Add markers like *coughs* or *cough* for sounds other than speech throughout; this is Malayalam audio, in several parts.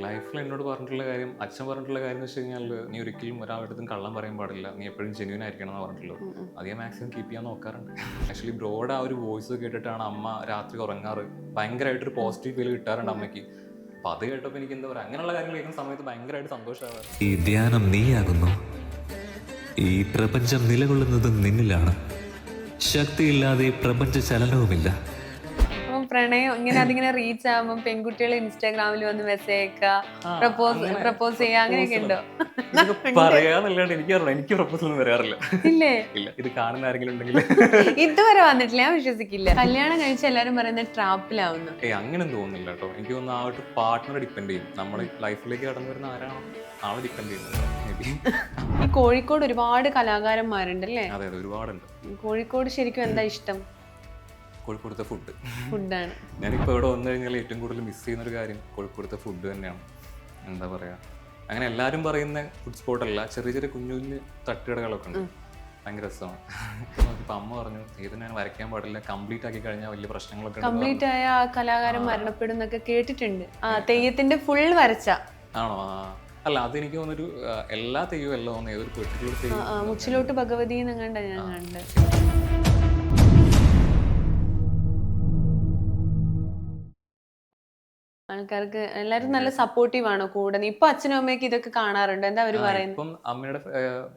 ലൈഫിൽ എന്നോട് പറഞ്ഞിട്ടുള്ള കാര്യം അച്ഛൻ പറഞ്ഞിട്ടുള്ള കാര്യം എന്ന് വെച്ച് കഴിഞ്ഞാൽ നീ ഒരിക്കലും ഒരാളുടെ കള്ളം പറയാൻ പാടില്ല. നീ എപ്പോഴും ജെന്യൂൻ ആയിരിക്കണം എന്ന് പറഞ്ഞിട്ടുള്ളൂ. അത് ഞാൻ മാക്സിമം കീപ്പ് ചെയ്യാൻ നോക്കാറുണ്ട്. ആക്ച്വലി ബ്രോഡ് ആ ഒരു വോയിസ് കേട്ടിട്ടാണ് അമ്മ രാത്രി ഉറങ്ങാറ്. ഭയങ്കരമായിട്ടൊരു പോസിറ്റീവ് ഫീൽ കിട്ടാറുണ്ട് അമ്മയ്ക്ക്. അപ്പൊ അത് കേട്ടപ്പോൾ എനിക്ക് എന്താ പറയുക അങ്ങനെയുള്ള കാര്യങ്ങൾ കേൾക്കുന്ന സമയത്ത് ഭയങ്കരമായിട്ട് സന്തോഷമാണ് ഈ ധ്യാനം നീയാകുന്നു. ഈ പ്രപഞ്ചം നിലകൊള്ളുന്നത് നിന്നിലാണ്. ശക്തിയില്ലാതെ പ്രപഞ്ച ചലനവുമില്ല. പ്രണയം ഇങ്ങനെ അതിങ്ങനെ റീച്ച് ആകുമ്പോൾ പെൺകുട്ടികൾ ഇൻസ്റ്റാഗ്രാമിൽ വന്ന് മെസ്സേജ് അയക്കുക പ്രപ്പോസ് പ്രപ്പോസ് ചെയ്യുക അങ്ങനെയൊക്കെ ഉണ്ടോ? *laughs* പറയാന്നല്ലാണ്ട് എനിക്ക് അറിയില്ല എനിക്ക് പ്രപ്പോസ് ഒന്നും വരാറില്ല. ഇല്ലേ? ഇല്ല. ഇത് കാണുന്ന ആരെങ്കിലും ഉണ്ടെങ്കിൽ. *laughs* ഇതുവരെ വന്നിട്ടില്ല. ഞാൻ വിശ്വസിക്കില്ല. കല്യാണം കഴിച്ച എല്ലാരും പറയുന്നത് ട്രാപ്പിലാവുന്നു. ഏ അങ്ങനെ തോന്നുന്നില്ല കേട്ടോ. എനിക്ക് തോന്നുന്നു ആ ഒരു പാർട്ട്ണർ ഡിപ്പെൻഡ് ചെയ്യും. നമ്മുടെ ലൈഫിലേക്ക് കടന്നു വരുന്ന ആരാണോ ആളെ ഡിപ്പെൻഡ് ചെയ്യുന്നത് *laughs* ഈ കോഴിക്കോട് ഒരുപാട് കലാകാരന്മാരുണ്ട് അല്ലേ അതെ ഒരുപാടുണ്ട്. കോഴിക്കോട് ശരിക്കും എന്താ ഇഷ്ടം? കോഴിക്കോടത്തെ ഫുഡ് ഫുഡാണ്. ഞാനിപ്പോൾ ഇവിടെ വന്നു കഴിഞ്ഞാൽ ഏറ്റവും കൂടുതൽ മിസ് ചെയ്യുന്ന ഒരു കാര്യം കോഴിക്കോടത്തെ ഫുഡ് തന്നെയാണ്. എന്താ പറയുക അങ്ങനെ എല്ലാവരും പറയുന്ന ഫുഡ് സ്പോട്ടല്ല ചെറിയ ചെറിയ കുഞ്ഞു കുഞ്ഞു തട്ടുകടകളൊക്കെ ഉണ്ട്. ഭയങ്കര രസമാണ്. ഇപ്പം അമ്മ പറഞ്ഞു ഏതിനാണ് വരയ്ക്കാൻ പാടില്ല കംപ്ലീറ്റ് ആക്കി കഴിഞ്ഞാൽ വലിയ പ്രശ്നങ്ങളൊക്കെ കംപ്ലീറ്റ് ആയ ആ കലാകാരൻ മരണപ്പെടും കേട്ടിട്ടുണ്ട്. ആ തെയ്യത്തിന്റെ ഫുൾ വരച്ച. ആണോ? അല്ല അതെനിക്ക് തോന്നുന്നൊരു എല്ലാ തെയ്യവും എല്ലാം തോന്നുന്നു. ഏതൊരു തെയ്യം മുച്ചിലോട്ട് ഭഗവതി എന്നങ്ങണ്ട ഞാൻ കണ്ട് ആൾക്കാർക്ക് എല്ലാരും നല്ല സപ്പോർട്ടീവ് ആണോ കൂടെ. ഇപ്പൊ അച്ഛനും അമ്മയൊക്കെ ഇതൊക്കെ കാണാറുണ്ട്? എന്താ അവർ പറയുന്നത് ഇപ്പം അമ്മയുടെ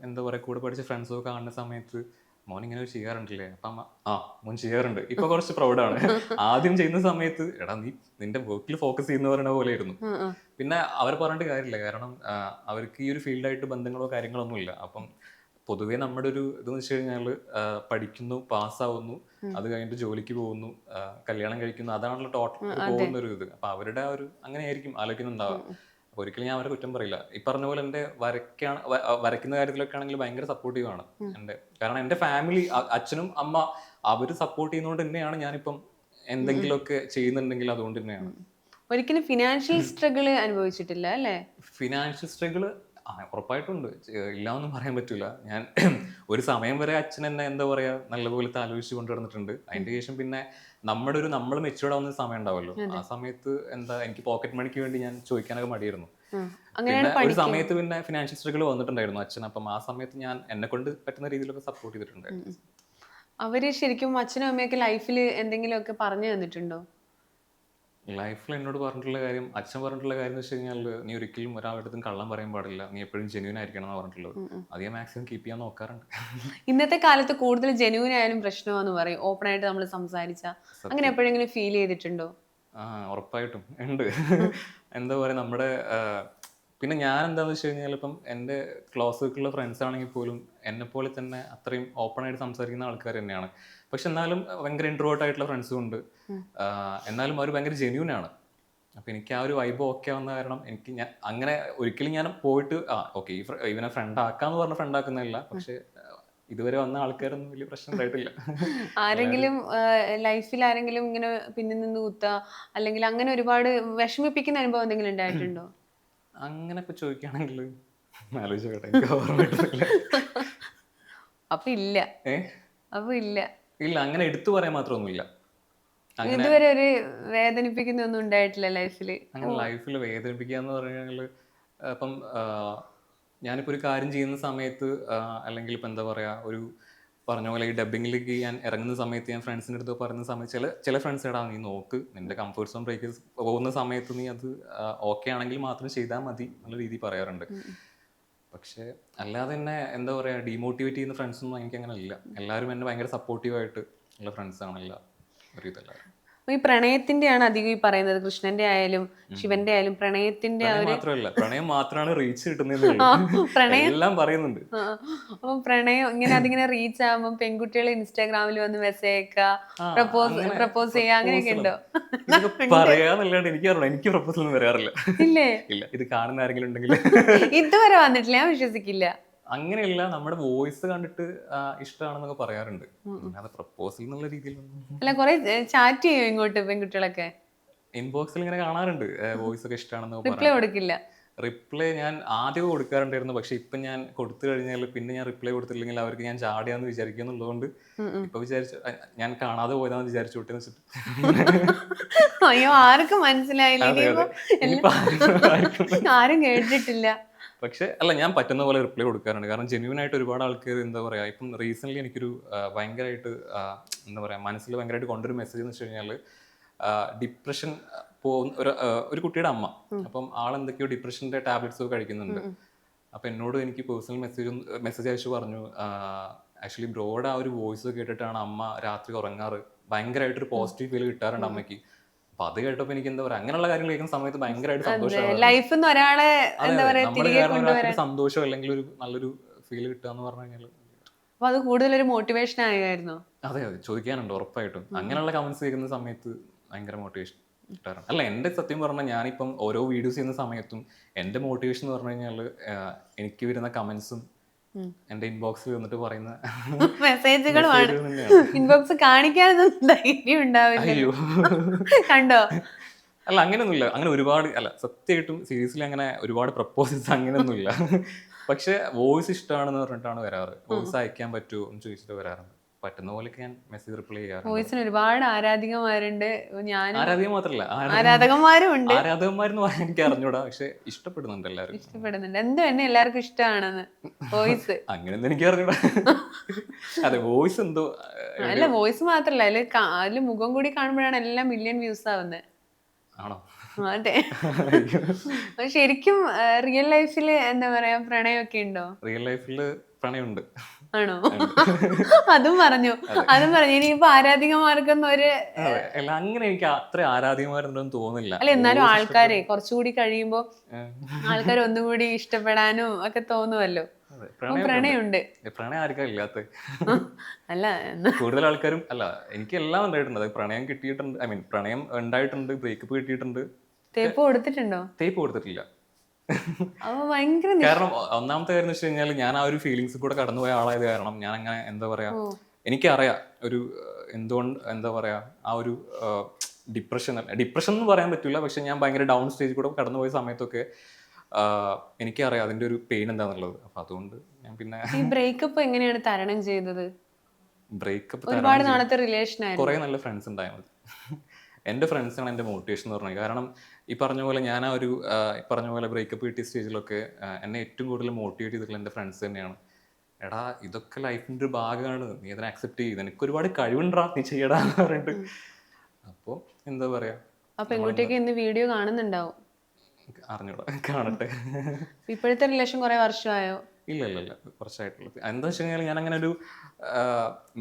എന്താ പറയാ കൂടെ പഠിച്ച ഫ്രണ്ട്സൊക്കെ കാണുന്ന സമയത്ത് മോൻ ഇങ്ങനെ ഒരു ചെയ്യാറുണ്ടല്ലേ? അപ്പൊ അമ്മ ആ മോൻ ചെയ്യാറുണ്ട്. ഇപ്പൊ കുറച്ച് പ്രൗഡാണ് *laughs* ആദ്യം ചെയ്യുന്ന സമയത്ത് എടാ നീ നിന്റെ വർക്കിൽ ഫോക്കസ് ചെയ്യുന്ന പറയുന്ന പോലെയായിരുന്നു. ഉം, ഉം. പിന്നെ അവർ പറഞ്ഞിട്ട് കാര്യമില്ല. കാരണം അവർക്ക് ഈ ഒരു ഫീൽഡായിട്ട് ബന്ധങ്ങളോ കാര്യങ്ങളോ ഒന്നും ഇല്ല അപ്പം പൊതുവേ നമ്മുടെ ഒരു ഇതെന്ന് വെച്ച് കഴിഞ്ഞാൽ പഠിക്കുന്നു പാസ്സാവുന്നു അത് കഴിഞ്ഞിട്ട് ജോലിക്ക് പോകുന്നു കല്യാണം കഴിക്കുന്നു അതാണല്ലോ ടോട്ടൽ പോകുന്ന ഒരു ഇത്. അപ്പൊ അവരുടെ ആ ഒരു അങ്ങനെയായിരിക്കും ആലോചിക്കുന്നുണ്ടാവുക അപ്പൊ ഒരിക്കലും ഞാൻ അവരെ കുറ്റം പറയില്ല. ഈ പറഞ്ഞ പോലെ എന്റെ വരയ്ക്കാണ് വരയ്ക്കുന്ന കാര്യത്തിലൊക്കെ ആണെങ്കിൽ ഭയങ്കര സപ്പോർട്ടീവ് ആണ് എന്റെ കാരണം എന്റെ ഫാമിലി അച്ഛനും അമ്മ അവർ സപ്പോർട്ട് ചെയ്യുന്നതുകൊണ്ട് തന്നെയാണ് ഞാനിപ്പം എന്തെങ്കിലുമൊക്കെ ചെയ്യുന്നുണ്ടെങ്കിൽ അതുകൊണ്ട് തന്നെയാണ്. ഒരിക്കലും ഫിനാൻഷ്യൽ സ്ട്രഗിൾ അനുഭവിച്ചിട്ടില്ല അല്ലേ? ഫിനാൻഷ്യൽ സ്ട്രഗിൾ ഉറപ്പായിട്ടുണ്ട്. ഇല്ല ഇല്ലാന്നും പറയാൻ പറ്റില്ല ഞാൻ *clears throat* ഒരു സമയം വരെ അച്ഛൻ എന്നെ എന്താ പറയാ നല്ലപോലെ ആലോചിച്ച് കൊണ്ടുവന്നിട്ടുണ്ട് അതിന്റെ ശേഷം പിന്നെ നമ്മുടെ ഒരു നമ്മൾ മെച്ചുവേർഡ് ആവുന്ന സമയം ഉണ്ടാവുമല്ലോ ആ സമയത്ത് എന്താ എനിക്ക് പോക്കറ്റ് മണിക്ക് വേണ്ടി ഞാൻ ചോദിക്കാനൊക്കെ മടിയായിരുന്നു. പിന്നെ ഒരു സമയത്ത് പിന്നെ ഫിനാൻഷ്യൽ സ്ട്രഗിൾ വന്നിട്ടുണ്ടായിരുന്നു അച്ഛൻ. അപ്പം ആ സമയത്ത് ഞാൻ എന്നെ കൊണ്ട് പറ്റുന്ന രീതിയിലൊക്കെ സപ്പോർട്ട് ചെയ്തിട്ടുണ്ട്. അവർ ശരിക്കും അച്ഛനും അമ്മയൊക്കെ ലൈഫിൽ എന്തെങ്കിലുമൊക്കെ പറഞ്ഞു തന്നിട്ടുണ്ടോ? ലൈഫിൽ എന്നോട് പറഞ്ഞിട്ടുള്ള കാര്യം അച്ഛൻ പറഞ്ഞിട്ടുള്ള കാര്യം എന്ന് വെച്ച് കഴിഞ്ഞാൽ നീ ഒരിക്കലും ഒരാളുടെ കള്ളം പറയാൻ പാടില്ല. നീ എപ്പോഴും ജെന്യൂൻ ആയിരിക്കണം എന്ന് പറഞ്ഞിട്ടുള്ളത്. അത് ഞാൻ മാക്സിമം കീപ്പ് ചെയ്യാൻ നോക്കാറുണ്ട്. ഇന്നത്തെ കാലത്ത് കൂടുതൽ ജെന്യൂൻ ആയാലും പ്രശ്നമാന്ന് പറയും. ഓപ്പൺ ആയിട്ട് നമ്മൾ സംസാരിച്ച. അങ്ങനെ എപ്പോഴെങ്കിലും ഫീൽ ചെയ്തിട്ടുണ്ടോ? ആ ഉറപ്പായിട്ടും. ഉണ്ട്. എന്താ പറയുക നമ്മുടെ പിന്നെ ഞാൻ എന്താന്ന് വെച്ച് കഴിഞ്ഞാൽ ഇപ്പം എന്റെ ക്ലോസ് സർക്കിളിലെ ഫ്രണ്ട്സ് ആണെങ്കിൽ പോലും എന്നെ പോലെ തന്നെ അത്രയും ഓപ്പൺ ആയിട്ട് സംസാരിക്കുന്ന ആൾക്കാർ തന്നെയാണ്. പക്ഷെ എന്നാലും ഭയങ്കര ഇൻട്രോവേർട്ട് ആയിട്ടുള്ള ഫ്രണ്ട്സും ഉണ്ട്. എന്നാലും അവർ ഭയങ്കര ജെന്യൂൻ ആണ്. അപ്പൊ എനിക്ക് ആ ഒരു വൈബ് ഓക്കെ ആവുന്ന കാരണം എനിക്ക് ഞാൻ അങ്ങനെ ഒരിക്കലും ഞാൻ പോയിട്ട് ആ ഓക്കെ ഈ ഇവനെ ഫ്രണ്ട് ആക്കാന്ന് പറഞ്ഞ ഫ്രണ്ട് ആക്കുന്നില്ല പക്ഷെ ഇതുവരെ വന്ന ആൾക്കാരൊന്നും വലിയ പ്രശ്നം ഉണ്ടായിട്ടില്ല. ആരെങ്കിലും ലൈഫിൽ ആരെങ്കിലും ഇങ്ങനെ പിന്നിൽ നിന്ന് കുത്ത അല്ലെങ്കിൽ അങ്ങനെ ഒരുപാട് വിഷമിപ്പിക്കുന്ന അനുഭവം എന്തെങ്കിലും ഉണ്ടായിട്ടുണ്ടോ? അങ്ങനൊക്കെ ചോദിക്കുകയാണെങ്കിൽ ആലോചിച്ചോട്ടെ എനിക്ക് ഓർമ്മ കിട്ടുന്നില്ല. അപ്പൊ ഇല്ല. ഏ? അപ്പൊ ഇല്ല. ഇല്ല അങ്ങനെ എടുത്തു പറയാൻ മാത്രമൊന്നുമില്ല. അങ്ങനെ ഇതുവരെ ഒരു വേദനിപ്പിക്കുന്ന ഒന്നും ഉണ്ടായിട്ടില്ല ലൈഫിൽ അങ്ങനെ ലൈഫിൽ വേദനിപ്പിക്കുക എന്ന് പറഞ്ഞാൽ ഇപ്പം ഞാനിപ്പോൾ ഒരു കാര്യം ചെയ്യുന്ന സമയത്ത് അല്ലെങ്കിൽ ഇപ്പം എന്താ പറയാ ഒരു പറഞ്ഞ പോലെ ഈ ഡബിങ്ങിലേക്ക് ഞാൻ ഇറങ്ങുന്ന സമയത്ത് ഞാൻ ഫ്രണ്ട്സിന്റെ അടുത്ത് പറയുന്ന സമയത്ത് ചില ചില ഫ്രണ്ട്സ് എടാ നീ നോക്ക് നിന്റെ കംഫർട്ട് സോൺ ബ്രേക്ക് പോകുന്ന സമയത്ത് നീ അത് ഓക്കെ ആണെങ്കിൽ മാത്രം ചെയ്താൽ മതി എന്നുള്ള രീതി പറയാറുണ്ട്. പക്ഷേ അല്ലാതെ തന്നെ എന്താ പറയുക ഡീമോട്ടിവേറ്റ് ചെയ്യുന്ന ഫ്രണ്ട്സൊന്നും എനിക്ക് അങ്ങനെ ഇല്ല എല്ലാവരും എന്നെ ഭയങ്കര സപ്പോർട്ടീവായിട്ട് ഉള്ള ഫ്രണ്ട്സാണ് എല്ലാ ഒരു ഇതെല്ലാവരും അപ്പൊ ഈ പ്രണയത്തിന്റെയാണ് അധികം ഈ പറയുന്നത്. കൃഷ്ണന്റെ ആയാലും ശിവന്റെ ആയാലും പ്രണയത്തിന്റെ പ്രണയം മാത്രമല്ല പ്രണയം മാത്രമാണ് റീച്ച് കിട്ടുന്നത് എല്ലാം പറയുന്നുണ്ട്. അപ്പൊ പ്രണയം ഇങ്ങനെ അതിങ്ങനെ റീച്ച് ആകുമ്പോൾ പെൺകുട്ടികൾ ഇൻസ്റ്റാഗ്രാമിൽ വന്ന് മെസ്സേജ് അയക്കുക പ്രപ്പോസ് പ്രപ്പോസ് ചെയ്യുക അങ്ങനെയൊക്കെ ഉണ്ടോ? *laughs* പറയാന്നല്ലാണ്ട് എനിക്ക് അറിയില്ല എനിക്ക് പ്രപ്പോസൽ ഒന്നും വരാറില്ല. ഇല്ലേ? ഇല്ല ഇത് കാണുന്ന ആരെങ്കിലും ഉണ്ടെങ്കിൽ *laughs* ഇതുവരെ വന്നിട്ടില്ല. ഞാൻ വിശ്വസിക്കില്ല. അങ്ങനെയല്ല നമ്മുടെ വോയിസ് കണ്ടിട്ട് ഇഷ്ടമാണെന്നൊക്കെ പറയാറുണ്ട്. അല്ലാതെ പ്രപ്പോസൽ എന്നുള്ള രീതിയിലൊന്നും അല്ല കുറെ ചാറ്റ് ചെയ്യും ഇങ്ങോട്ട് പെൺകുട്ടികളൊക്കെ? ഇൻബോക്സിൽ ഇങ്ങനെ കാണാറുണ്ട്. വോയിസ് ഒക്കെ ഇഷ്ടമാണെന്ന് റിപ്ലൈ കൊടുക്കില്ല. റിപ്ലൈ ഞാൻ ആദ്യം കൊടുക്കാറുണ്ടായിരുന്നു. പക്ഷെ ഇപ്പൊ ഞാൻ കൊടുത്തു കഴിഞ്ഞാൽ പിന്നെ ഞാൻ റിപ്ലൈ കൊടുത്തില്ലെങ്കിൽ അവർക്ക് ഞാൻ ചാടിയാന്ന് വിചാരിക്കുന്നുള്ളതുകൊണ്ട് ഇപ്പൊ വിചാരിച്ചു ഞാൻ കാണാതെ പോയതാന്ന് വിചാരിച്ചു വിട്ടെന്ന് വെച്ചിട്ട്. അയ്യോ ആർക്കും മനസ്സിലായില്ല. ആരും കേട്ടിട്ടില്ല. പക്ഷെ അല്ല ഞാൻ പറ്റുന്ന പോലെ റിപ്ലൈ കൊടുക്കാറുണ്ട്. കാരണം ജെന്യൂൻ ആയിട്ട് ഒരുപാട് ആൾക്കാർ എന്താ പറയുക ഇപ്പം റീസെന്റ്ലി എനിക്കൊരു ഭയങ്കരമായിട്ട് എന്താ പറയുക മനസ്സിൽ ഭയങ്കരമായിട്ട് കൊണ്ടൊരു മെസ്സേജ് എന്ന് വെച്ച് കഴിഞ്ഞാൽ ഡിപ്രഷൻ പോകുന്ന ഒരു ഒരു കുട്ടിയുടെ അമ്മ. അപ്പം ആൾ എന്തൊക്കെയോ ഡിപ്രഷന്റെ ടാബ്ലറ്റ്സ് ഒക്കെ കഴിക്കുന്നുണ്ട്. അപ്പം എന്നോട് എനിക്ക് പേഴ്സണൽ മെസ്സേജ് മെസ്സേജ് അയച്ചു പറഞ്ഞു ആക്ച്വലി ബ്രോഡ് ആ ഒരു വോയിസ് കേട്ടിട്ടാണ് അമ്മ രാത്രി ഉറങ്ങാറ്. ഭയങ്കരമായിട്ടൊരു പോസിറ്റീവ് ഫീൽ കിട്ടാറുണ്ട് അമ്മയ്ക്ക്. അപ്പൊ അത് കേട്ടപ്പോ എനിക്ക് എന്താ പറയാ അങ്ങനെയുള്ള കാര്യങ്ങൾ കേൾക്കുന്ന സമയത്ത് ഭയങ്കരമായിട്ട് ലൈഫിൽ ഒരാളെ എന്താ. പറയാ സന്തോഷം അല്ലെങ്കിൽ ഒരു നല്ലൊരു ഫീൽ കിട്ടുക എന്ന് പറഞ്ഞു കഴിഞ്ഞാൽ അപ്പൊ അത് കൂടുതൽ ഒരു മോട്ടിവേഷൻ ആയിരുന്നു അതെ അതെ. ചോദിക്കാനുണ്ട് ഉറപ്പായിട്ടും. അങ്ങനെയുള്ള കമന്റ്സ് കേൾക്കുന്ന സമയത്ത് ഭയങ്കര മോട്ടിവേഷൻ കിട്ടാറുണ്ട്. അല്ല എന്റെ സത്യം പറഞ്ഞാൽ ഞാനിപ്പം ഓരോ വീഡിയോസ് ചെയ്യുന്ന സമയത്തും എന്റെ മോട്ടിവേഷൻ എന്ന് പറഞ്ഞു കഴിഞ്ഞാൽ എനിക്ക് വരുന്ന കമന്റ്സും എന്റെ ഇൻബോക്സിൽ വന്നിട്ട് പറയുന്ന മെസ്സേജുകളുമാണ് ഇൻബോക്സ് കാണിക്കാനൊന്നും ധൈര്യം ഉണ്ടാവില്ല. അയ്യോ. കണ്ടോ? അല്ല അങ്ങനെയൊന്നുമില്ല. അങ്ങനെ ഒരുപാട് അല്ല സത്യമായിട്ടും സീരീസിൽ അങ്ങനെ ഒരുപാട് പ്രപ്പോസൽസ് അങ്ങനെയൊന്നുമില്ല. പക്ഷെ വോയിസ് ഇഷ്ടമാണെന്ന് പറഞ്ഞിട്ടാണ് വരാറ്. വോയിസ് അയക്കാൻ പറ്റുമോ എന്ന് ചോദിച്ചിട്ട് വരാറുണ്ട്. പറ്റുന്ന പോലെയൊക്കെ ഞാൻ മെസ്സേജ് റിപ്ലൈ ചെയ്യാറുണ്ട്. വോയിസിന് ഒരുപാട് ആരാധികമാരുണ്ട് ഞാനും ആരാധിക മാത്രമല്ല ആരാധകന്മാരും ഉണ്ട് ആരാധകന്മാരെന്ന് പറയാൻ എനിക്ക് അറിഞ്ഞൂടാ പക്ഷെ ഇഷ്ടപ്പെടുന്നുണ്ട് എല്ലാവരും. ഇഷ്ടപ്പെടുന്നുണ്ട്. എന്തും എന്നെ എല്ലാവർക്കും ഇഷ്ടമാണെന്ന്. വോയിസ് *laughs* അങ്ങനെയൊന്നും എനിക്ക് അറിഞ്ഞൂടാ. അതെ വോയിസ് എന്തോ അല്ല വോയിസ് മാത്രല്ല. അതിൽ കാ- അതിൽ മുഖം കൂടി കാണുമ്പോഴാണ് എല്ലാം മില്യൺ വ്യൂസ് ആവുന്നത്. ആണോ? അതെ. അപ്പൊ ശരിക്കും റിയൽ ലൈഫിൽ എന്താ പറയാ പ്രണയമൊക്കെ ഉണ്ടോ? റിയൽ ലൈഫിൽ പ്രണയമുണ്ട്. ആണോ? അതും പറഞ്ഞു. അതും. പറഞ്ഞു. ഇനിയിപ്പോ ആരാധികമാർക്കൊന്നും ഒരു അല്ല അങ്ങനെ എനിക്ക് അത്ര ആരാധികമാരുണ്ടെന്ന് തോന്നില്ല. അല്ല എന്നാലും ആൾക്കാരെ കുറച്ചുകൂടി കഴിയുമ്പോ ആൾക്കാർ ഒന്നുകൂടി ഇഷ്ടപ്പെടാനും ഒക്കെ തോന്നുമല്ലോ പ്രണയുണ്ട് പ്രണയം ആർക്കാ ഇല്ലാത്ത? അല്ല കൂടുതൽ ആൾക്കാരും അല്ല എനിക്ക് എല്ലാം ഉണ്ടായിട്ടുണ്ട്. അതായത് പ്രണയം കിട്ടിയിട്ടുണ്ട്. ഐ മീൻ പ്രണയം ഉണ്ടായിട്ടുണ്ട്. ബ്രേക്കപ്പ് കിട്ടിയിട്ടുണ്ട്. തേപ്പ് കൊടുത്തിട്ടുണ്ടോ? തേപ്പ് കൊടുത്തിട്ടില്ല. കാരണം ഒന്നാമത്തെ കാര്യം വെച്ച് കഴിഞ്ഞാൽ ഞാൻ ആ ഒരു ഫീലിങ്സ് കൂടെ കടന്നുപോയ ആളായത് കാരണം ഞാൻ അങ്ങനെ എന്താ പറയാ എനിക്കറിയാം ഒരു എന്തുകൊണ്ട് എന്താ പറയാ ആ ഒരു ഡിപ്രഷൻ ഡിപ്രഷൻ എന്ന് പറയാൻ പറ്റില്ല പക്ഷെ ഞാൻ ഭയങ്കര ഡൗൺ സ്റ്റേജ് കൂടെ കടന്നുപോയ സമയത്തൊക്കെ എനിക്കറിയാം അതിന്റെ ഒരു പെയിൻ എന്താണെന്നുള്ളത് അപ്പൊ അതുകൊണ്ട് ഞാൻ പിന്നെ ഈ ബ്രേക്കപ്പ് എങ്ങനെയാണ് തരണം ചെയ്തത്? ബ്രേക്കപ്പ് ഒരുപാട് നാളത്തെ റിലേഷൻ ആയിരുന്നു. കുറേ നല്ല ഫ്രണ്ട്സ് ഉണ്ടായിരുന്നു. എന്റെ ഫ്രണ്ട്സാണ് എന്റെ മോട്ടിവേഷൻ എന്ന് പറഞ്ഞത്. കാരണം ഈ പറഞ്ഞ പോലെ ഞാൻ ആ ഒരു ഈ പറഞ്ഞ പോലെ ബ്രേക്കപ്പ് കിട്ടിയ സ്റ്റേജിലൊക്കെ എന്നെ ഏറ്റവും കൂടുതൽ മോട്ടിവേറ്റ് ചെയ്തിട്ടുള്ള എന്റെ ഫ്രണ്ട്സ് തന്നെയാണ്. എടാ ഇതൊക്കെ ലൈഫിന്റെ ഒരു ഭാഗമാണ് നീ അതിനെ അക്സെപ്റ്റ് ചെയ്ത് എനിക്ക് ഒരുപാട് കഴിവുണ്ടാ നീ ചെയ്യടാ എന്ന് പറഞ്ഞിട്ട്. അപ്പോൾ എന്താ പറയാ? ആ എങ്ങോട്ടേക്ക് ഇന്ന് വീഡിയോ കാണുന്നുണ്ടാവും? അറിഞ്ഞൂടാ. കാണട്ടെ. ഇപ്പോഴത്തെ റിലേഷൻ കുറെ വർഷമായോ? ഇല്ല ഇല്ല ഇല്ല കുറച്ചായിട്ടുള്ളൂ. എന്താ വെച്ച് കഴിഞ്ഞാൽ ഞാൻ അങ്ങനെ ഒരു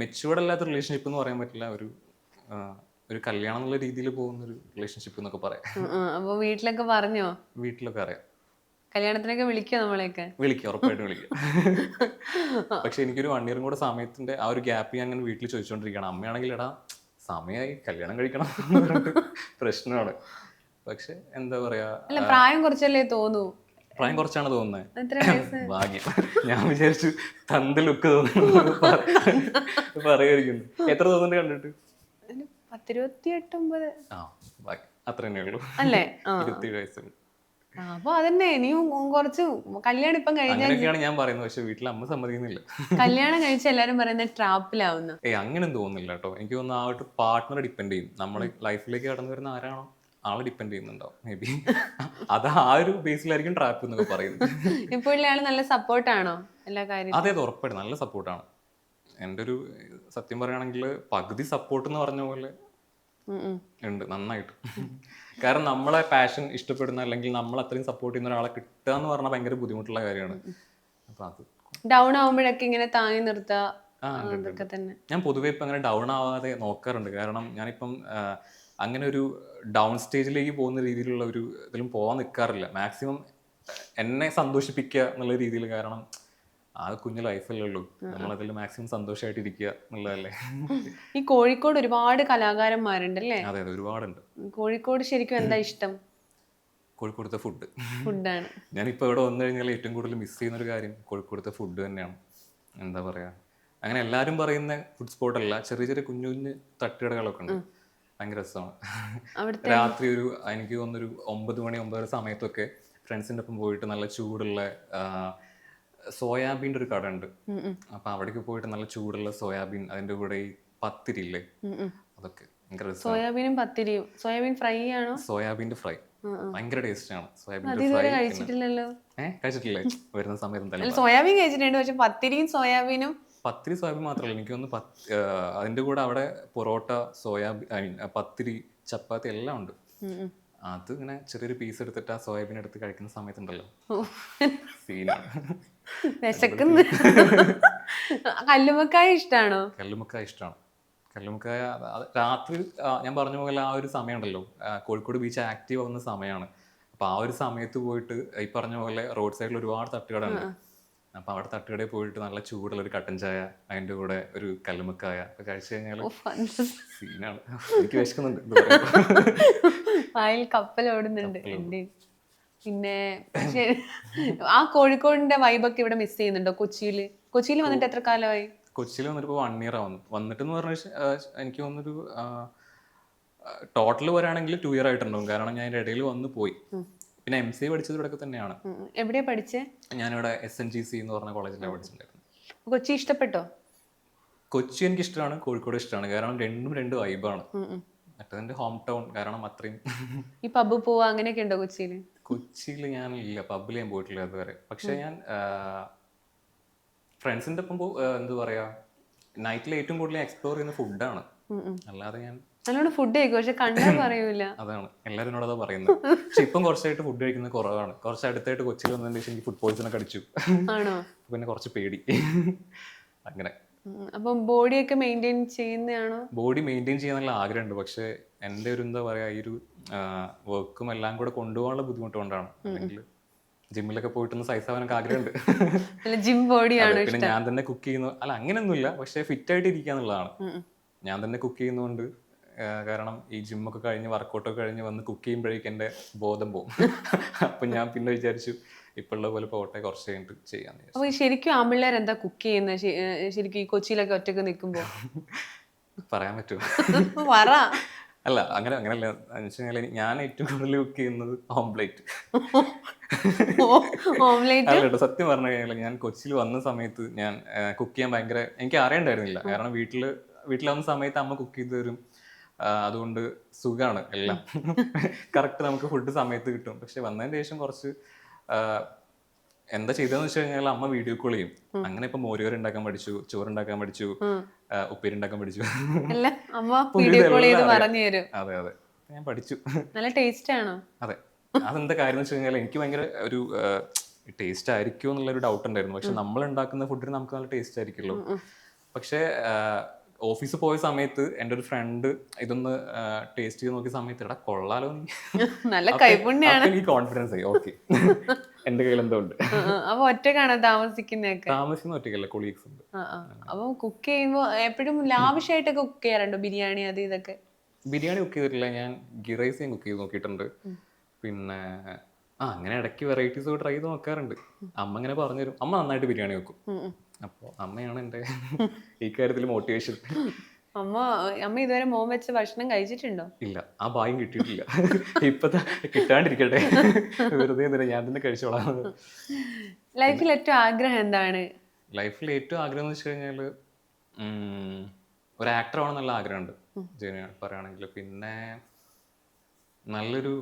മെച്ചുവേർഡ് അല്ലാത്ത റിലേഷൻഷിപ്പ് എന്ന് പറയാൻ പറ്റില്ല. ഒരു ഒരു കല്യാണം എന്നുള്ള രീതിയിൽ പോകുന്ന ഒരു റിലേഷൻഷിപ്പ് എന്നൊക്കെ പറയാം. ഉം, ഉം. അപ്പൊ വീട്ടിലൊക്കെ പറഞ്ഞോ? വീട്ടിലൊക്കെ അറിയാം. കല്യാണത്തിനൊക്കെ വിളിക്കോ നമ്മളെയൊക്കെ? വിളിക്കാം ഉറപ്പായിട്ടും വിളിക്കാം. പക്ഷെ എനിക്കൊരു വൺ ഇയറും കൂടെ സമയത്തിന്റെ ആ ഒരു ഗ്യാപ്പ് ഞാൻ അങ്ങനെ വീട്ടിൽ ചോദിച്ചുകൊണ്ടിരിക്കുകയാണ് അമ്മയാണെങ്കിൽ എടാ സമയമായി കല്യാണം കഴിക്കണം പ്രശ്നമാണ്. പക്ഷെ എന്താ പറയാ അല്ല പ്രായം കുറച്ചല്ലേ തോന്നൂ? പ്രായം കുറച്ചാണ് തോന്നുന്നത്. ഭാഗ്യം. ഞാൻ വിചാരിച്ചു തന്ത ലുക്ക് തോന്നുന്നു പറയുമായിരിക്കുന്നു. എത്ര തോന്നുന്നുണ്ട് കണ്ടിട്ട്? ഒരു പത്തിരുപത്തി എട്ടൊമ്പത് ആ അത്ര തന്നെ ഉള്ളൂ. അല്ലേ? ഇരുപത്തിയേഴ് വയസ്സുണ്ട്. ആ, അപ്പൊ അതന്നെ നീയും കുറച്ച് കല്യാണം ഇപ്പം കഴിഞ്ഞാൽ ഞാൻ പറയുന്നത് പക്ഷെ വീട്ടിൽ അമ്മ സമ്മതിക്കുന്നില്ല. കല്യാണം കഴിച്ച എല്ലാരും പറയുന്നത് ട്രാപ്പിലാവുന്നു. ഏ അങ്ങനെ തോന്നുന്നില്ല കേട്ടോ. എനിക്ക് തോന്നുന്നു ആ ഒരു പാർട്ട്ണർ ഡിപ്പെൻഡ് ചെയ്യും. നമ്മളെ ലൈഫിലേക്ക് കടന്നു വരുന്ന ആരാണോ ആളെ ഡിപ്പെൻഡ് ചെയ്യുന്നുണ്ടാവും മേ ബി അത് ആ ഒരു ബേസിലായിരിക്കും ട്രാപ്പ് എന്നൊക്കെ പറയുന്നത്. ഇപ്പൊ ആൾ നല്ല സപ്പോർട്ടാണോ എല്ലാ കാര്യവും അതെ ഉറപ്പായിട്ട് നല്ല സപ്പോർട്ടാണ് എന്റെ ഒരു സത്യം പറയുകയാണെങ്കിൽ പകുതി സപ്പോർട്ട് എന്ന് പറഞ്ഞ പോലെ. ഉണ്ട്. നന്നായിട്ട്. കാരണം നമ്മളെ പാഷൻ ഇഷ്ടപ്പെടുന്ന അല്ലെങ്കിൽ നമ്മൾ അത്രയും സപ്പോർട്ട് ചെയ്യുന്ന ഒരാളെ കിട്ടുക എന്ന് പറഞ്ഞാൽ ഭയങ്കര ബുദ്ധിമുട്ടുള്ള കാര്യമാണ്. അപ്പൊ അത്. ഡൗൺ ആവുമ്പോഴൊക്കെ ഇങ്ങനെ താങ്ങി നിർത്തുക ഞാൻ പൊതുവെ ഇപ്പം അങ്ങനെ ഡൗൺ ആവാതെ നോക്കാറുണ്ട്. കാരണം ഞാനിപ്പം അങ്ങനെ ഒരു ഡൗൺ സ്റ്റേജിലേക്ക് പോകുന്ന രീതിയിലുള്ള ഒരു ഇതിലും പോകാൻ നിൽക്കാറില്ല മാക്സിമം എന്നെ സന്തോഷിപ്പിക്കുക എന്നുള്ള രീതിയിൽ കാരണം ആ കുഞ്ഞു ലൈഫല്ലേ ഉള്ളൂ. നമ്മളതിൽ മാക്സിമം സന്തോഷമായിട്ട് ഇരിക്കുക എന്നുള്ളതല്ലേ? ഈ കോഴിക്കോട് ഒരുപാട് കലാകാരന്മാരുണ്ട് അല്ലേ അതെ അതെ ഒരുപാടുണ്ട്. കോഴിക്കോട് ശരിക്കും എന്താ ഇഷ്ടം? കോഴിക്കോടത്തെ ഫുഡ് ഫുഡാണ്. ഞാനിപ്പോൾ ഇവിടെ വന്നു കഴിഞ്ഞാൽ ഏറ്റവും കൂടുതൽ മിസ് ചെയ്യുന്ന ഒരു കാര്യം കോഴിക്കോടത്തെ ഫുഡ് തന്നെയാണ്. എന്താ പറയുക അങ്ങനെ എല്ലാവരും പറയുന്ന ഫുഡ് സ്പോട്ട് അല്ല ചെറിയ ചെറിയ കുഞ്ഞു കുഞ്ഞു തട്ടുകടകളൊക്കെ ഉണ്ട്. ഭയങ്കര രസമാണ്. രാത്രി ഒരു എനിക്ക് തോന്നുന്നൊരു ഒമ്പത് മണി ഒമ്പതര സമയത്തൊക്കെ ഫ്രണ്ട്സിന്റെ ഒപ്പം പോയിട്ട് നല്ല ചൂടുള്ള സോയാബീന്റെ ഒരു കട ഉണ്ട്. അപ്പൊ അവിടേക്ക് പോയിട്ട് നല്ല ചൂടുള്ള സോയാബീൻ അതിന്റെ കൂടെ ഈ പത്തിരി ഇല്ലേ? ഉം ഉം. അതൊക്കെ സോയാബീനും പത്തിരിയും. സോയാബീൻ ഫ്രൈ ആണോ? സോയാബീന്റെ ഫ്രൈ. ഭയങ്കര ടേസ്റ്റ് ആണ് സോയാബീൻ ഫ്രൈ കഴിച്ചിട്ടില്ലല്ലോ. ഏഹ് കഴിച്ചിട്ടില്ലേ. വരുന്ന സമയത്ത് സോയാബീൻ കഴിച്ചിട്ടുണ്ട് പക്ഷെ പത്തിരിയും സോയാബീനും പത്തിരി സോയാബീൻ മാത്രമല്ല എനിക്ക് തോന്നുന്നു പത്ത് ആഹ് അതിന്റെ കൂടെ അവിടെ പൊറോട്ട സോയാബീൻ ഐ മീൻ പത്തിരി ചപ്പാത്തി എല്ലാം ഉണ്ട്. അത് ഇങ്ങനെ ചെറിയൊരു പീസ് എടുത്തിട്ട് ആ സോയാബീൻ എടുത്ത് കഴിക്കുന്ന സമയത്തുണ്ടല്ലോ. സീനാണ് വിശക്കുന്നു. കല്ലുമക്കായ ഇഷ്ടമാണോ കല്ലുമക്കായ ഇഷ്ടമാണ് കല്ലുമുക്കായ രാത്രി ഞാൻ പറഞ്ഞ പോലെ ആ ഒരു സമയമുണ്ടല്ലോ. കോഴിക്കോട് ബീച്ച് ആക്റ്റീവ് ആവുന്ന സമയമാണ് അപ്പോൾ ആ ഒരു സമയത്ത് പോയിട്ട് ഈ പറഞ്ഞ പോലെ റോഡ് സൈഡിൽ ഒരുപാട് തട്ടുകട ഉണ്ട്. അപ്പോൾ അവിടെ തട്ടുകടയിൽ പോയിട്ട് നല്ല ചൂടുള്ള ഒരു കട്ടൻ ചായ അതിന്റെ കൂടെ ഒരു കല്ലുമക്കായ ഒക്കെ കഴിച്ചു കഴിഞ്ഞാൽ സീനാണ്. എനിക്ക് വിശക്കുന്നുണ്ട് വായിൽ കപ്പൽ ഓടുന്നുണ്ട് പിന്നെ ആ കോഴിക്കോടിന്റെ വൈബൊക്കെ ഇവിടെ മിസ് ചെയ്യുന്നുണ്ടോ കൊച്ചിയിൽ കൊച്ചിയിൽ വന്നിട്ട് എത്ര കാലമായി? കൊച്ചിയിൽ വന്നിട്ട് ഇപ്പോൾ വൺ ഇയർ ആവുന്നു. വന്നിട്ടെന്ന് പറഞ്ഞാൽ എനിക്ക് തോന്നുന്നൊരു ടോട്ടൽ വരാണെങ്കിൽ ടു ഇയർ ആയിട്ടുണ്ടാവും. കാരണം ഞാൻ ഇടയിൽ വന്ന് പോയി. പിന്നെ എം സി പഠിച്ചത് ഇവിടെ തന്നെയാണ്. എവിടെയാ പഠിച്ചേ? ഞാനിവിടെ എസ് എൻ ജി സി എന്ന് പറഞ്ഞ കോളേജിലാണ് പഠിച്ചിട്ടുണ്ടായിരുന്നത്. കൊച്ചി ഇഷ്ടപ്പെട്ടോ? കൊച്ചി എനിക്ക് ഇഷ്ടമാണ് കോഴിക്കോട് ഇഷ്ടമാണ്. കാരണം രണ്ടും രണ്ട് വൈബാണ് മറ്റേതിന്റെ. ഹോം ടൗൺ കാരണം അത്രയും. ഈ പബ് പോവാ അങ്ങനെയൊക്കെ ഉണ്ടോ കൊച്ചിയിൽ കൊച്ചിയിൽ ഞാൻ ഇല്ല പബ്ബിൽ ഞാൻ പോയിട്ടില്ല അതുവരെ പക്ഷെ ഞാൻ ഫ്രണ്ട്സിന്റെ ഒപ്പം എന്താ പറയാ നൈറ്റിൽ ഏറ്റവും കൂടുതൽ എക്സ്പ്ലോർ ചെയ്യുന്ന ഫുഡാണ്. അല്ലാതെ ഞാൻ നല്ലോണം ഫുഡ് കഴിക്കും പക്ഷെ കണ്ടാൽ പറയൂല. *clears throat* അതാണ്. എല്ലാവരും എന്നോട് അതാ പറയുന്നത്. പക്ഷെ ഇപ്പം കുറച്ചായിട്ട് ഫുഡ് കഴിക്കുന്നത് കുറവാണ്. കുറച്ച് അടുത്തായിട്ട് കൊച്ചിയിൽ വന്നതിന് ശേഷം എനിക്ക് ഫുഡ് പോയിസൺ ഒക്കെ അടിച്ചു. ആണോ? പിന്നെ കുറച്ച് പേടി. അങ്ങനെ. അപ്പം ബോഡിയൊക്കെ മെയിന്റെയിൻ ചെയ്യുന്നതാണോ? ബോഡി മെയിന്റെയിൻ ചെയ്യാനുള്ള ആഗ്രഹമുണ്ട്. പക്ഷേ എന്റെ ഒരു എന്താ പറയുക ഈ ഒരു വർക്കും എല്ലാം കൂടെ കൊണ്ടുപോകാനുള്ള ബുദ്ധിമുട്ട് കൊണ്ടാണ് അല്ലെങ്കിൽ ജിമ്മിലൊക്കെ പോയിട്ടൊന്ന് സൈസ് ആവാനൊക്കെ ആഗ്രഹമുണ്ട്. ജിം ബോഡിയാണ് പിന്നെ ഞാൻ തന്നെ കുക്ക് ചെയ്യുന്നു. അല്ല അങ്ങനെയൊന്നുമില്ല. പക്ഷേ ഫിറ്റ് ആയിട്ട് ഇരിക്കുക എന്നുള്ളതാണ്. ഞാൻ തന്നെ കുക്ക് ചെയ്യുന്നതുകൊണ്ട് കാരണം ഈ ജിമ്മൊക്കെ കഴിഞ്ഞ് വർക്കൗട്ടൊക്കെ കഴിഞ്ഞ് വന്ന് കുക്ക് ചെയ്യുമ്പോഴേക്കും എന്റെ ബോധം പോകും അപ്പം ഞാൻ പിന്നെ വിചാരിച്ചു ഇപ്പോഴുള്ള പോലെ പോട്ടെ കുറച്ച് കഴിഞ്ഞിട്ട് ചെയ്യാന്ന് അപ്പോൾ ശരിക്കും ആമ്പിള്ളേർ എന്താ കുക്ക് ചെയ്യുന്നത് ശരിക്കും ഈ കൊച്ചിയിലൊക്കെ ഒറ്റയ്ക്ക് നിൽക്കുമ്പോൾ പറയാൻ പറ്റുമോ? *laughs* പറ. അല്ല അങ്ങനെ അങ്ങനെയല്ല. എന്ന് വെച്ച് ഞാൻ ഏറ്റവും കൂടുതൽ കുക്ക് ചെയ്യുന്നത് ഓംപ്ലേറ്റ് ഓംലേറ്റ് അല്ല സത്യം പറഞ്ഞു കഴിഞ്ഞാൽ ഞാൻ കൊച്ചിയിൽ വന്ന സമയത്ത് ഞാൻ കുക്ക് ചെയ്യാൻ ഭയങ്കര എനിക്ക് അറിയണ്ടായിരുന്നില്ല. കാരണം വീട്ടിൽ വീട്ടിലാവുന്ന സമയത്ത് അമ്മ കുക്ക് ചെയ്ത് തരും. അതുകൊണ്ട് സുഖമാണ് എല്ലാം. കറക്റ്റ് നമുക്ക് ഫുഡ് സമയത്ത് കിട്ടും. പക്ഷെ വന്നതിന് ശേഷം കുറച്ച് എന്താ ചെയ്തതെന്ന് വെച്ച് കഴിഞ്ഞാൽ അമ്മ വീഡിയോ കോൾ ചെയ്യും. അങ്ങനെ ഇപ്പൊ മോരുകറി ഉണ്ടാക്കാൻ പഠിച്ചു ചോറ് ഉണ്ടാക്കാൻ പഠിച്ചു ഉപ്പേരി ഉണ്ടാക്കാൻ പഠിച്ചു. അമ്മ വീഡിയോ കോൾ ചെയ്ത് എല്ലാം പറഞ്ഞു തരും. അതെ അതെ. ഞാൻ പഠിച്ചു. നല്ല ടേസ്റ്റ് ആണോ? അതെ. അതെന്താ കാര്യം എന്ന് വെച്ച് കഴിഞ്ഞാൽ എനിക്ക് ഭയങ്കര ഒരു ടേസ്റ്റ് ആയിരിക്കുമോ എന്നുള്ളൊരു ഡൗട്ട് ഉണ്ടായിരുന്നു. പക്ഷെ നമ്മൾ ഉണ്ടാക്കുന്ന ഫുഡിന് നമുക്ക് നല്ല ടേസ്റ്റ് ആയിരിക്കുമല്ലോ. പക്ഷേ ഓഫീസിൽ പോയ സമയത്ത് എന്റെ ഒരു ഫ്രണ്ട് ഇതൊന്ന് ടേസ്റ്റ് ചെയ്ത് നോക്കിയ സമയത്ത് എടാ കൊള്ളാലോ നല്ല കൈപുണ്യാണ്. എനിക്ക് കോൺഫിഡൻസ് ആയി. ഓക്കെ *laughs* എന്റെ കയ്യിൽ എന്തോ ഉണ്ട്. അപ്പൊ ഒറ്റക്കാണോ താമസിക്കുന്ന താമസിക്കുന്ന ഒറ്റയ്ക്കല്ല കൊളീഗ്സ് ഉണ്ട്. അപ്പൊ കുക്ക് ചെയ്യുമ്പോ എപ്പോഴും ലാവിഷായിട്ടൊക്കെ കുക്ക് ചെയ്യാറുണ്ടോ? ബിരിയാണി അത് ഇതൊക്കെ? ബിരിയാണി കുക്ക് ചെയ്തിട്ടില്ല. ഞാൻ ഗീ റൈസ് ഞാൻ കുക്ക് ചെയ്ത് നോക്കിയിട്ടുണ്ട്. പിന്നെ ആ അങ്ങനെ ഇടയ്ക്ക് വെറൈറ്റീസ് ട്രൈ ചെയ്ത് നോക്കാറുണ്ട്. അമ്മ ഇങ്ങനെ പറഞ്ഞുതരും. അമ്മ നന്നായിട്ട് ബിരിയാണി വെക്കും. അപ്പോൾ അമ്മയാണ് എന്റെ ഈ കാര്യത്തിൽ മോട്ടിവേഷൻ അമ്മ അമ്മ ഇതുവരെ മോൻ വെച്ച ഭക്ഷണം കഴിച്ചിട്ടുണ്ടോ? ഇല്ല ആ ഭാഗ്യം കിട്ടിയിട്ടില്ല. ഇപ്പത്തെ കിട്ടാണ്ടിരിക്കട്ടെ. വെറുതെ എന്തിനാ ഞാൻ തന്നെ കഴിച്ചോളാം. ലൈഫിൽ ഏറ്റവും ആഗ്രഹം എന്താണ്? ലൈഫിൽ ഏറ്റവും ആഗ്രഹം എന്ന് വെച്ച് കഴിഞ്ഞാൽ ഒരു ആക്ടർ ആവണം എന്നുള്ള ആഗ്രഹമുണ്ട്. പറയുകയാണെങ്കിൽ പിന്നെ നല്ലൊരു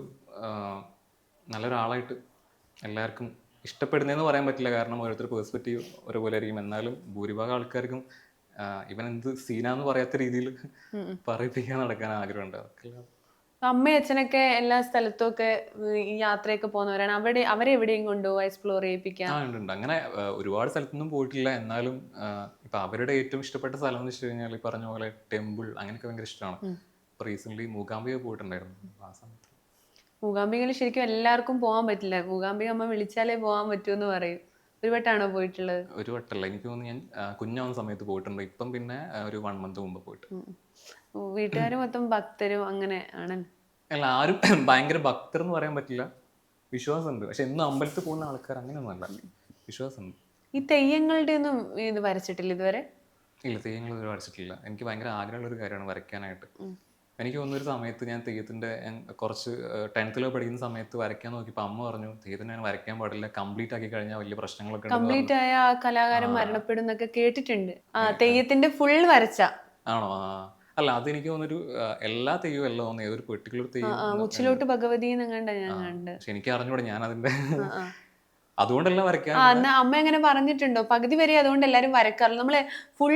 നല്ലൊരാളായിട്ട് എല്ലാവർക്കും ഇഷ്ടപ്പെടുന്നതെന്ന് പറയാൻ പറ്റില്ല. കാരണം ഓരോരുത്തർ പേഴ്സ്പെക്റ്റീവ് ഒരുപോലെ ആയിരിക്കും. എന്നാലും ഭൂരിഭാഗം ആൾക്കാർക്കും ഇവൻ എന്ത് സീനാന്ന് പറയാത്ത രീതിയിൽ പറയിപ്പിക്കാൻ നടക്കാൻ ആഗ്രഹമുണ്ട്. അമ്മയും അച്ഛനൊക്കെ എല്ലാ സ്ഥലത്തും ഒക്കെ യാത്രയൊക്കെ പോകുന്നവരാണ്. അവിടെ അവരെ എവിടെയും കൊണ്ടുപോകാൻ എക്സ്പ്ലോർ ചെയ്യിപ്പിക്കാൻ? ഉണ്ട് അങ്ങനെ ഒരുപാട് സ്ഥലത്തൊന്നും പോയിട്ടില്ല. എന്നാലും ഇപ്പൊ അവരുടെ ഏറ്റവും ഇഷ്ടപ്പെട്ട സ്ഥലം എന്ന് വെച്ച് കഴിഞ്ഞാൽ ഈ പറഞ്ഞ പോലെ ടെമ്പിൾ അങ്ങനെയൊക്കെ ഭയങ്കര ഇഷ്ടമാണ്. ഇപ്പൊ റീസെന്റ് മൂകാംബിക പോയിട്ടുണ്ടായിരുന്നു. ആ സമയത്ത് മൂകാംബികയിൽ ശരിക്കും എല്ലാവർക്കും പോകാൻ പറ്റില്ല. മൂകാംബിക അമ്മ വിളിച്ചാലേ പോകാൻ പറ്റൂ എന്ന് പറയും. ഒരു വട്ടാണോ പോയിട്ടുള്ളത്? ഒരു വട്ടല്ല. എനിക്ക് തോന്നുന്നു ഞാൻ കുഞ്ഞാവുന്ന സമയത്ത് പോയിട്ടുണ്ട്. ഇപ്പം പിന്നെ ഒരു വൺ മന്ത് മുമ്പ് പോയിട്ട്. വീട്ടുകാർ മൊത്തം ഭക്തരും അങ്ങനെ ആണല്ലോ അല്ല ആരും *coughs* ഭയങ്കര ഭക്തർ എന്ന് പറയാൻ പറ്റില്ല. വിശ്വാസമുണ്ട്. പക്ഷെ എന്നും അമ്പലത്തിൽ പോകുന്ന ആൾക്കാർ അങ്ങനെയൊന്നുമല്ല. വിശ്വാസമുണ്ട്. ഈ തെയ്യങ്ങളുടെ ഒന്നും ഇത് വരച്ചിട്ടില്ല ഇതുവരെ? ഇല്ല തെയ്യങ്ങൾ വരച്ചിട്ടില്ല. എനിക്ക് ഭയങ്കര ആഗ്രഹമുള്ള ഒരു കാര്യമാണ് വരയ്ക്കാനായിട്ട്. എനിക്ക് തോന്നുന്നൊരു സമയത്ത് ഞാൻ തെയ്യത്തിന്റെ ഞാൻ കുറച്ച് ടെൻത്തിലോ പഠിക്കുന്ന സമയത്ത് വരയ്ക്കാൻ നോക്കിയപ്പോൾ അമ്മ പറഞ്ഞു തെയ്യത്തിന് ഞാൻ വരയ്ക്കാൻ പാടില്ല. കംപ്ലീറ്റ് ആക്കി കഴിഞ്ഞാൽ വലിയ പ്രശ്നങ്ങളൊക്കെ കംപ്ലീറ്റ് ആയ കലാകാരൻ മരണപ്പെടുന്നൊക്കെ കേട്ടിട്ടുണ്ട്. ആ തെയ്യത്തിന്റെ ഫുൾ വരച്ച. ആണോ? ആ. അല്ല അതെനിക്ക് തോന്നുന്നൊരു എല്ലാ തെയ്യവും അല്ല തോന്നുന്നു. ഏതൊരു പെർട്ടിക്കുലർ തെയ്യം മുച്ചിലോട്ട് ഭഗവതി എന്നങ്ങണ്ട ഞാൻ കണ്ട് പക്ഷെ എനിക്ക് അറിഞ്ഞൂടെ ഞാൻ അതിന്റെ. അതുകൊണ്ടല്ല വരയ്ക്കാൻ അമ്മ എങ്ങനെ പറഞ്ഞിട്ടുണ്ടോ? പകുതി വരെ അതുകൊണ്ട് എല്ലാരും വരക്കാറില്ല. നമ്മൾ ഫുൾ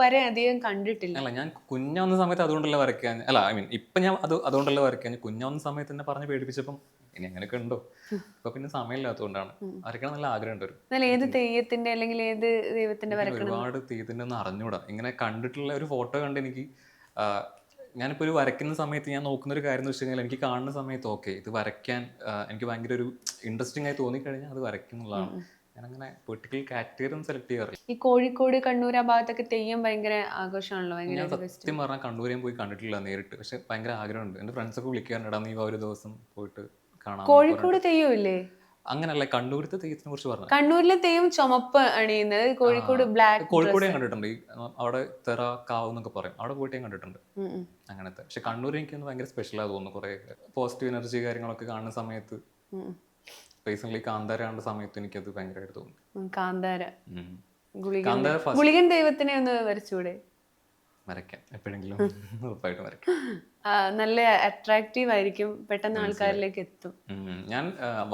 വരെ അധികം കണ്ടിട്ടില്ല. അല്ല ഞാൻ കുഞ്ഞാവുന്ന സമയത്ത് അതുകൊണ്ടല്ല വരയ്ക്കാൻ. അല്ല ഐ മീൻ ഇപ്പൊ ഞാൻ അത് അതുകൊണ്ടല്ല വരയ്ക്കാൻ. കുഞ്ഞാവുന്ന സമയത്ത് തന്നെ പറഞ്ഞ് പേടിപ്പിച്ചപ്പം ഇനി അങ്ങനെയൊക്കെ ഉണ്ടോ? ഇപ്പൊ പിന്നെ സമയമില്ലാത്തതുകൊണ്ടാണ്. വരയ്ക്കണം നല്ല ഒരു എന്നാൽ ഏത് തെയ്യത്തിന്റെ അല്ലെങ്കിൽ ഏത് ദൈവത്തിന്റെ ഒരുപാട് തെയ്യത്തിന്റെ ഒന്നും അറിഞ്ഞൂടാ. ഇങ്ങനെ കണ്ടിട്ടുള്ള ഒരു ഫോട്ടോ കണ്ട് എനിക്ക് ഞാനിപ്പോൾ ഒരു വരയ്ക്കുന്ന സമയത്ത് ഞാൻ നോക്കുന്ന ഒരു കാര്യം എന്ന് വെച്ച് കഴിഞ്ഞാൽ എനിക്ക് കാണുന്ന സമയത്ത് ഓക്കെ ഇത് വരയ്ക്കാൻ എനിക്ക് ഭയങ്കര ഒരു ഇൻട്രസ്റ്റിംഗ് ആയി തോന്നിക്കഴിഞ്ഞാൽ അത് വരയ്ക്കുന്നുള്ളതാണ് ഞാൻ അങ്ങനെ പെർട്ടിക്കുലർ കാറ്റഗറി ഒന്നും സെലക്ട് ചെയ്യാറില്ല. ഈ കോഴിക്കോട് കണ്ണൂർ ആ ഭാഗത്തൊക്കെ തെയ്യം ഭയങ്കര ആഘോഷമാണല്ലോ ഞാൻ സത്യം പറഞ്ഞാൽ കണ്ണൂരേയും പോയി കണ്ടിട്ടില്ല നേരിട്ട്. പക്ഷെ ഭയങ്കര ആഗ്രഹമുണ്ട്. എന്റെ ഫ്രണ്ട്സൊക്കെ വിളിക്കാറുണ്ട് നീ ഒരു ദിവസം പോയിട്ട് കാണാം കോഴിക്കോട് തെയ്യം ഇല്ലേ അങ്ങനല്ല കണ്ണൂരത്തെ തെയ്യത്തിനെ കുറിച്ച് പറഞ്ഞു? കണ്ണൂരിലെ തെയ്യം ചുമപ്പ് അണിയുന്നത് കോഴിക്കോട് ബ്ലാക്ക് കോഴിക്കോട് ഞാൻ കണ്ടിട്ടുണ്ട്. അവിടെ തെറ കാവ് എന്നൊക്കെ പറയും. അവിടെ പോയിട്ട് ഞാൻ കണ്ടിട്ടുണ്ട്. അങ്ങനത്തെ. പക്ഷെ കണ്ണൂർ എനിക്കൊന്ന് ഭയങ്കര സ്പെഷ്യലാ തോന്നുന്നു. കുറെ പോസിറ്റീവ് എനർജി കാര്യങ്ങളൊക്കെ കാണുന്ന സമയത്ത്. റീസെന്റ് കാന്താര കാണുന്ന സമയത്ത് എനിക്കത് ഭയങ്കരമായിട്ട് തോന്നി. കാന്താര. ഗുളികൻ കാന്താര ഗുളികൻ ദൈവത്തിനെ ഒന്ന് വരച്ചൂടെ? വരയ്ക്കാം. എപ്പോഴെങ്കിലും. ഉറപ്പായിട്ടും വരയ്ക്കാം. നല്ല അട്രാക്റ്റീവ് ആയിരിക്കും. പെട്ടെന്ന് ആൾക്കാരിലേക്ക് എത്തും. ഞാൻ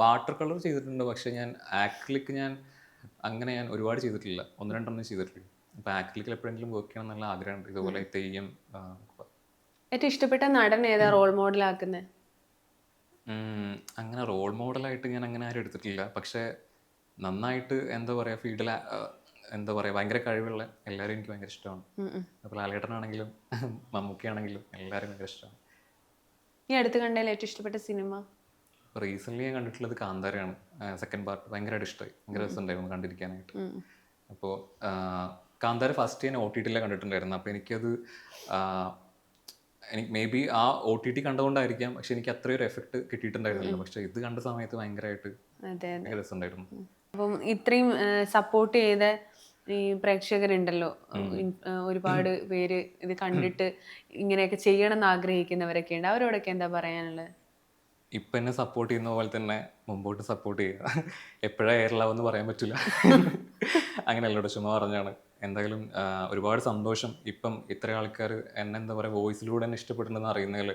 വാട്ടർ കളർ ചെയ്തിട്ടുണ്ട്. പക്ഷെ ഞാൻ ആക്രിലിക് ഞാൻ അങ്ങനെ ഞാൻ ഒരുപാട് ചെയ്തിട്ടില്ല. ഒന്ന് രണ്ടെണ്ണം ചെയ്തിട്ടില്ല അപ്പൊ ആക്രിലിക്കിൽ എപ്പോഴെങ്കിലും വർക്ക് ചെയ്യണം നല്ല ആഗ്രഹമുണ്ട്. ഇതുപോലെ തെയ്യം ഏറ്റവും ഇഷ്ടപ്പെട്ട നടൻ ഏതാ റോൾ മോഡൽ ആക്കുന്നത് ഉം, അങ്ങനെ റോൾ മോഡലായിട്ട് ഞാൻ അങ്ങനെ ആരും എടുത്തിട്ടില്ല. പക്ഷെ നന്നായിട്ട് എന്താ പറയുക ഫീൽഡിൽ എന്താ പറയാ ഭയങ്കര കഴിവുള്ള എല്ലാവരും എനിക്ക് ഭയങ്കര ഇഷ്ടമാണ്. അപ്പോൾ ലാലേട്ടനാണെങ്കിലും മമ്മൂക്കയാണെങ്കിലും എല്ലാവരും ഭയങ്കര ഇഷ്ടമാണ്. ഈ അടുത്ത് കണ്ടതിൽ ഏറ്റവും ഇഷ്ടപ്പെട്ട സിനിമ? റീസെന്റ്ലി ഞാൻ കണ്ടിട്ടുള്ളത് കാന്താരയാണ്. സെക്കൻഡ് പാർട്ട് ഭയങ്കരമായിട്ട് ഇഷ്ടമായി. ഭയങ്കര രസമുണ്ടായിരുന്നു കണ്ടിരിക്കാനായിട്ട്. അപ്പോൾ കാന്താര ഫസ്റ്റ് ഞാൻ ഒ ടി ടിയിലെ കണ്ടിട്ടുണ്ടായിരുന്നു. അപ്പോൾ എനിക്കത് എനിക്ക് മേ ബി ആ ഒ ടി ടി കണ്ടുകൊണ്ടായിരിക്കാം പക്ഷെ എനിക്ക് അത്രയൊരു എഫക്ട് കിട്ടിയിട്ടുണ്ടായിരുന്നില്ല. പക്ഷെ ഇത് കണ്ട സമയത്ത് ഭയങ്കരമായിട്ട് രസമുണ്ടായിരുന്നു. അപ്പം ഇത്രയും സപ്പോർട്ട് ചെയ്ത ഈ പ്രേക്ഷകരുണ്ടല്ലോ. ഒരുപാട് പേര് ഇത് കണ്ടിട്ട് ഇങ്ങനെയൊക്കെ ചെയ്യണം എന്ന് ആഗ്രഹിക്കുന്നവരൊക്കെ ഉണ്ട്. അവരോടൊക്കെ എന്താ പറയാനുള്ളത് ഇപ്പം എന്നെ സപ്പോർട്ട് ചെയ്യുന്ന പോലെ തന്നെ മുമ്പോട്ട് സപ്പോർട്ട് ചെയ്യുക. എപ്പോഴാ എയറിലാവെന്ന് പറയാൻ പറ്റില്ല. അങ്ങനെ അങ്ങനെയല്ലോടെ ചുമ പറഞ്ഞാണ്. എന്തായാലും ഒരുപാട് സന്തോഷം. ഇപ്പം ഇത്ര ആൾക്കാർ എന്നെ എന്താ പറയുക വോയിസിലൂടെ തന്നെ ഇഷ്ടപ്പെടുന്നുണ്ടെന്ന് അറിയുന്നതിൽ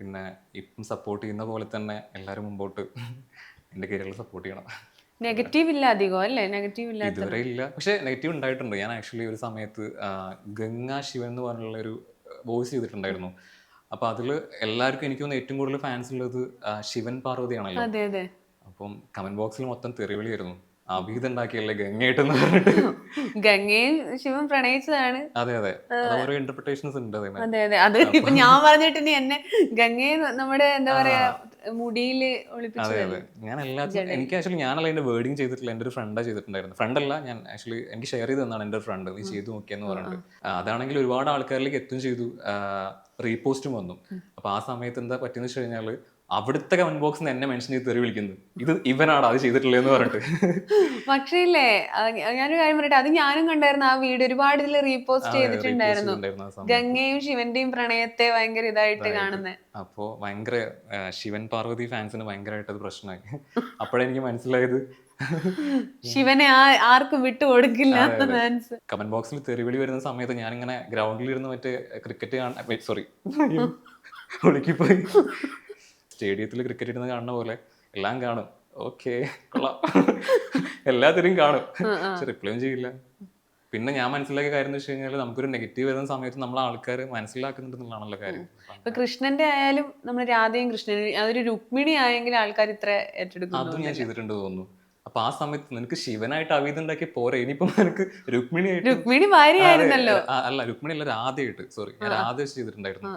പിന്നെ ഇപ്പം സപ്പോർട്ട് ചെയ്യുന്ന പോലെ തന്നെ എല്ലാവരും മുമ്പോട്ട് എന്റെ കരിയറിൽ സപ്പോർട്ട് ചെയ്യണം. നെഗറ്റീവ് ഇല്ല അധികം അല്ലേ? നെഗറ്റീവ് ഇല്ല ഇതുവരെ ഇല്ല. പക്ഷെ നെഗറ്റീവ് ഉണ്ടായിട്ടുണ്ട്. ഞാൻ ആക്ച്വലി ഒരു സമയത്ത് ഗംഗാ ശിവൻ എന്ന് പറഞ്ഞുള്ള ഒരു വോയിസ് ചെയ്തിട്ടുണ്ടായിരുന്നു. അപ്പൊ അതിൽ എല്ലാവർക്കും എനിക്ക് തോന്നുന്നു ഏറ്റവും കൂടുതൽ ഫാൻസ് ഉള്ളത് ശിവൻ പാർവതിയാണല്ലോ. അതെ അതെ. അപ്പം കമന്റ് ബോക്സിൽ മൊത്തം തെറിവിളിയായിരുന്നു. അഭിഹിത ഉണ്ടാക്കിയല്ലേ ഗംഗയായിട്ടെന്ന് പറഞ്ഞിട്ട്. ഗംഗയും ശിവൻ പ്രണയിച്ചതാണ്. അതെ അതെ. ഓരോ ഇന്റർപ്രിട്ടേഷൻസ് ഉണ്ട് അതെ അതെ. അത് ഇപ്പൊ ഞാൻ പറഞ്ഞിട്ട് എന്നെ ഗംഗയെ നമ്മുടെ എന്താ പറയാ ഒളിപ്പിച്ചു അതെ അതെ. ഞാൻ എല്ലാത്തിനും എനിക്ക് ആക്ച്വലി ഞാനല്ല എന്റെ വേർഡിങ് ചെയ്തിട്ടില്ല എന്റെ ഒരു ഫ്രണ്ടാ ചെയ്തിട്ടുണ്ടായിരുന്നു ഫ്രണ്ട് അല്ല ഞാൻ ആക്ച്വലി എനിക്ക് ഷെയർ ചെയ്ത് തന്നാണ് എന്റെ ഒരു ഫ്രണ്ട് നീ ചെയ്തു നോക്കിയെന്ന് പറഞ്ഞിട്ട്. അതാണെങ്കിൽ ഒരുപാട് ആൾക്കാരിലേക്ക് എത്തും ചെയ്തു. റീപോസ്റ്റും വന്നു. അപ്പൊ ആ സമയത്ത് എന്താ പറ്റിയെന്ന് വെച്ച് കഴിഞ്ഞാൽ അവിടുത്തെ കമന്റ് ബോക്സിൽ നിന്ന് എന്നെ മെൻഷൻ ചെയ്ത് തെറി വിളിക്കുന്നത് ഇത് ഇവനാണ് അത് ചെയ്തിട്ടില്ലെന്ന് പറഞ്ഞിട്ട്. പക്ഷേ ഇല്ലേ ഞാനൊരു കാര്യം പറയട്ടെ. അത് ഞാനും കണ്ടായിരുന്നു ആ വീഡിയോ. ഒരുപാട് ഇതിൽ റീപോസ്റ്റ് ചെയ്തിട്ടുണ്ടായിരുന്നു. ഗംഗയും ശിവന്റെയും പ്രണയത്തെ ഭയങ്കര ഇതായിട്ട് കാണുന്നത് അപ്പോ ഭയങ്കര ശിവൻ പാർവതി ഫാൻസിന് ഭയങ്കരമായിട്ട് അത് പ്രശ്നമായി. അപ്പോഴെനിക്ക് മനസ്സിലായത്. ശിവനെ ആ ആർക്കും വിട്ടു കൊടുക്കില്ല കമന്റ് ബോക്സിൽ തെറിവിളി വരുന്ന സമയത്ത് ഞാനിങ്ങനെ ഗ്രൗണ്ടിൽ ഇരുന്ന് മറ്റേ ക്രിക്കറ്റ് കാണാൻ സോറി ഒളിക്കിപ്പോയി സ്റ്റേഡിയത്തിൽ ക്രിക്കറ്റ് ഇടുന്ന കാണുന്ന പോലെ എല്ലാം കാണും. ഓക്കെ കൊള്ളാം. എല്ലാത്തിനും കാണും. പക്ഷെ റിപ്ലൈയും ചെയ്യില്ല. പിന്നെ ഞാൻ മനസ്സിലാക്കിയ കാര്യം എന്ന് വെച്ച് കഴിഞ്ഞാൽ നമുക്കൊരു നെഗറ്റീവ് വരുന്ന സമയത്ത് നമ്മൾ ആൾക്കാർ മനസ്സിലാക്കുന്നുണ്ടെന്നുള്ളതാണല്ലോ കാര്യം. ഇപ്പൊ കൃഷ്ണന്റെ ആയാലും നമ്മൾ രാധയും കൃഷ്ണൻ അതൊരു രുക്മിണി ആയെങ്കിൽ ആൾക്കാർ ഇത്ര ഏറ്റെടുക്കും അതും ഞാൻ ചെയ്തിട്ടുണ്ട് തോന്നുന്നു. അപ്പൊ ആ സമയത്ത് നിനക്ക് ശിവനായിട്ട് അവീതം ഉണ്ടാക്കി പോരെ? ഇനിയിപ്പോ നിനക്ക് രുക്മിണി രുക്മിണി ഭാര്യയായിരുന്നല്ലോ. അല്ല രുക്മിണി അല്ല രാധയായിട്ട്. സോറി ഞാൻ രാധ ചെയ്തിട്ടുണ്ടായിരുന്നു.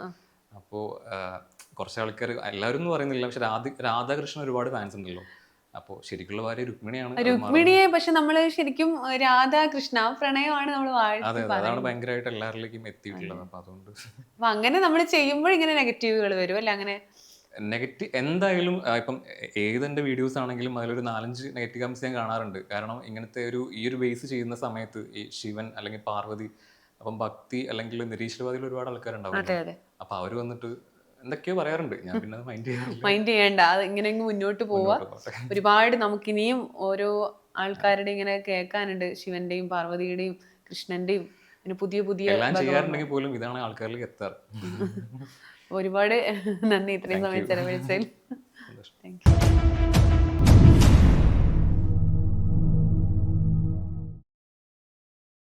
അപ്പോ കുറച്ച് ആൾക്കാർ എല്ലാവരും എന്ന് പറയുന്നില്ല പക്ഷെ രാധ രാധാകൃഷ്ണൻ ഒരുപാട് ഫാൻസ് ഉണ്ടല്ലോ. അപ്പോ ശരിക്കുള്ള ഭാര്യ രുക്മിണിയാണ്. രുക്മിണിയെ പക്ഷെ നമ്മൾ ശരിക്കും രാധാകൃഷ്ണ പ്രണയമാണ് നമ്മൾ അതെ അതാണ് ഭയങ്കരമായിട്ട് എല്ലാവരിലേക്കും എത്തിയിട്ടുള്ളത്. അപ്പൊ അതുകൊണ്ട് അപ്പൊ അങ്ങനെ നമ്മൾ ചെയ്യുമ്പോൾ ഇങ്ങനെ നെഗറ്റീവുകൾ വരും അല്ല അങ്ങനെ? നെഗറ്റീവ് എന്തായാലും ഇപ്പം ഏതെന്റെ വീഡിയോസ് ആണെങ്കിലും അതിലൊരു നാലഞ്ച് നെഗറ്റീവ് കമൻസ് ഞാൻ കാണാറുണ്ട്. കാരണം ഇങ്ങനത്തെ ഒരു ഈ ഒരു ബേസ് ചെയ്യുന്ന സമയത്ത് ഈ ശിവൻ അല്ലെങ്കിൽ പാർവതി അപ്പം ഭക്തി അല്ലെങ്കിൽ നിരീശ്വരവാദികൾ ഒരുപാട് ആൾക്കാരുണ്ടാവും അപ്പൊ അവർ വന്നിട്ട് എന്തൊക്കെയോ പറയാറുണ്ട്. ഞാൻ പിന്നെ മൈൻഡ് മൈൻഡ് ചെയ്യണ്ട. അത് ഇങ്ങനെ മുന്നോട്ട് പോവാ. ഒരുപാട് നമുക്ക് ഒരുപാട് നമുക്കിനിയും ഓരോ ആൾക്കാരുടെ ഇങ്ങനെ കേൾക്കാനുണ്ട്. ശിവന്റെയും പാർവതിയുടെയും കൃഷ്ണന്റെയും. പിന്നെ പുതിയ പുതിയ എല്ലാം ചെയ്യാറുണ്ടെങ്കിൽ പോലും ഇതാണ് ആൾക്കാരിലേക്ക് എത്താറ്. ഒരുപാട് നന്ദി ഇത്രയും സമയം ചെലവഴിച്ചതിൽ. Thank you